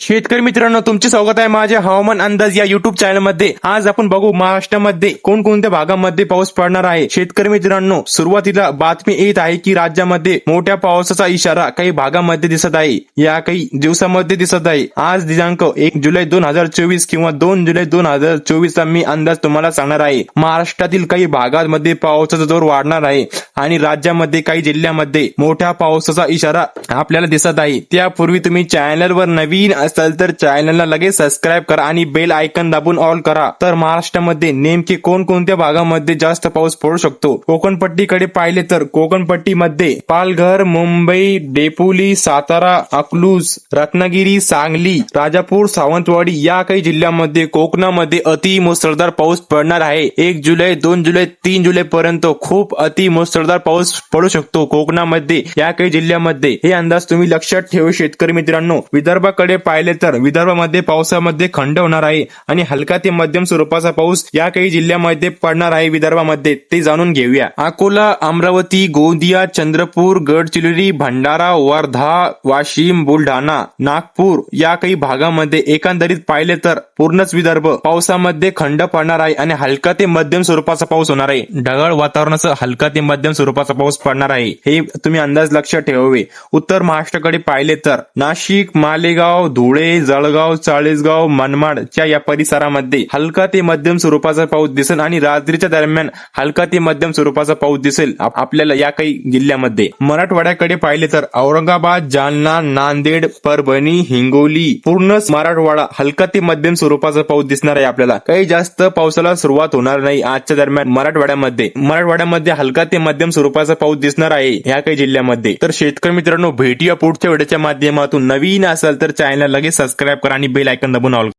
शेतकरी मित्रांनो तुमचे स्वागत आहे माझ्या हवामान अंदाज या युट्यूब चॅनलमध्ये आज आपण बघू महाराष्ट्रामध्ये कोणकोणत्या भागामध्ये पाऊस पडणार आहे. शेतकरी मित्रांनो सुरुवातीला बातमी येत आहे की राज्यामध्ये मोठ्या पावसाचा इशारा काही भागामध्ये दिसत आहे. या काही दिवसामध्ये दिसत आहे. आज दिनांक एक जुलै दोन हजार चोवीस किंवा दोन जुलै दोन हजार चोवीसचा मी अंदाज तुम्हाला सांगणार आहे. महाराष्ट्रातील काही भागांमध्ये पावसाचा जोर वाढणार आहे आणि राज्यामध्ये काही जिल्ह्यामध्ये मोठ्या पावसाचा इशारा आपल्याला दिसत आहे. त्यापूर्वी तुम्ही चॅनलवर नवीन असाल तर चॅनलला लगेच सबस्क्राईब करा आणि बेल आयकन दाबून ऑल करा. तर महाराष्ट्रामध्ये नेमके कोणकोणत्या भागामध्ये जास्त पाऊस पडू शकतो? कोकणपट्टीकडे पाहिले तर कोकणपट्टीमध्ये पालघर मुंबई डेपोली सातारा अकलूज रत्नागिरी सांगली राजापूर सावंतवाडी या काही जिल्ह्यामध्ये कोकणामध्ये अति मुसळधार पाऊस पडणार आहे. एक जुलै दोन जुलै तीन जुलै पर्यंत खूप अति मुसळधार पाऊस पडू शकतो कोकणामध्ये या काही जिल्ह्यामध्ये. हे अंदाज तुम्ही लक्षात ठेवू शेतकरी मित्रांनो. विदर्भाकडे पाहिले तर विदर्भामध्ये पावसामध्ये खंड होणार आहे आणि हलका ते मध्यम स्वरूपाचा पाऊस या काही जिल्ह्यामध्ये पडणार आहे विदर्भामध्ये. ते जाणून घेऊया. अकोला अमरावती गोंदिया चंद्रपूर गडचिरोली भंडारा वर्धा वाशिम बुलढाणा नागपूर या काही भागामध्ये एकंदरीत पाहिले तर पूर्णच विदर्भ पावसामध्ये खंड पडणार आहे आणि हलका ते मध्यम स्वरूपाचा पाऊस होणार आहे. ढगाळ वातावरणाचा हलका ते मध्यम स्वरूपाचा पाऊस पडणार आहे. हे तुम्ही अंदाज लक्षात ठेवावे. उत्तर महाराष्ट्राकडे पाहिले तर नाशिक मालेगाव धुळे जळगाव चाळीसगाव मनमाडच्या या परिसरामध्ये हलका ते मध्यम स्वरूपाचा पाऊस दिसेल आणि रात्रीच्या दरम्यान हलका ते मध्यम स्वरूपाचा पाऊस दिसेल आपल्याला या काही जिल्ह्यामध्ये. मराठवाड्याकडे पाहिले तर औरंगाबाद जालना नांदेड परभणी हिंगोली पूर्णच मराठवाडा हलका ते मध्यम स्वरूपाचा पाऊस दिसणार आहे आपल्याला. काही जास्त पावसाला सुरुवात होणार नाही आजच्या दरम्यान मराठवाड्यामध्ये. मराठवाड्यामध्ये हलका ते मध्यम स्वरूपाचा पाऊस दिसणार आहे या काही जिल्ह्यामध्ये. तर शेतकरी मित्रांनो भेटूया पुढच्या वेळेच्या माध्यमातून नवीन असेल तर चॅनलला लगेच सबस्क्राईब करा आणि बेल आयकन दाबून ऑल